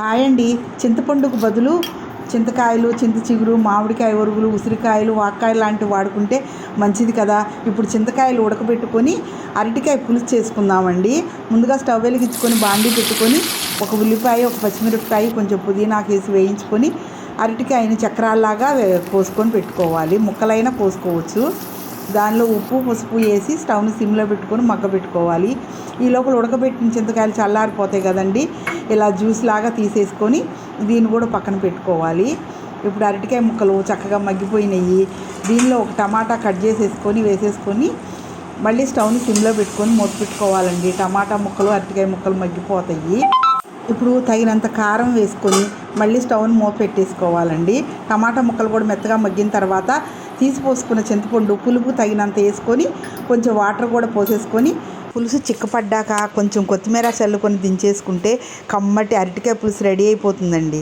Hi అండి. చింతపండుకు బదులు చింతకాయలు చింత చిగురు మామిడికాయ ఒరుగులు ఉసిరికాయలు వాక్కాయలు లాంటివి వాడుకుంటే మంచిది కదా. ఇప్పుడు చింతకాయలు ఉడకబెట్టుకొని అరటికాయ పులుసు చేసుకుందామండి. ముందుగా స్టవ్ వెలిగించుకొని బాండీ పెట్టుకొని ఒక ఉల్లిపాయ ఒక పచ్చిమిరపకాయ కొంచెం పుదీనాకు వేసి వేయించుకొని అరటికాయని చక్రాల్లాగా కోసుకొని పెట్టుకోవాలి. ముక్కలైనా కోసుకోవచ్చు దానిలో ఉప్పు పసుపు వేసి స్టవ్ని సిమ్లో పెట్టుకొని మగ్గ పెట్టుకోవాలి. ఈ లోపల ఉడకబెట్టిన చింతకాయలు చల్లారిపోతాయి కదండి. ఇలా జ్యూస్ లాగా తీసేసుకొని దీన్ని కూడా పక్కన పెట్టుకోవాలి. ఇప్పుడు అరటికాయ ముక్కలు చక్కగా మగ్గిపోయినాయి. దీనిలో ఒక టమాటా కట్ చేసేసుకొని వేసేసుకొని మళ్ళీ స్టవ్ని సిమ్లో పెట్టుకొని మూత పెట్టుకోవాలండి. టమాటా ముక్కలు అరటికాయ ముక్కలు మగ్గిపోతాయి. ఇప్పుడు తగినంత కారం వేసుకొని మళ్ళీ స్టవ్ని మూత పెట్టేసుకోవాలండి. టమాటా ముక్కలు కూడా మెత్తగా మగ్గిన తర్వాత తీసి పోసుకున్న చింతపండు పులుపు తగినంత వేసుకొని కొంచెం వాటర్ కూడా పోసేసుకొని పులుసు చిక్కపడ్డాక కొంచెం కొత్తిమీర చల్లుకొని దించేసుకుంటే కమ్మటి అరటికాయ పులుసు రెడీ అయిపోతుందండి.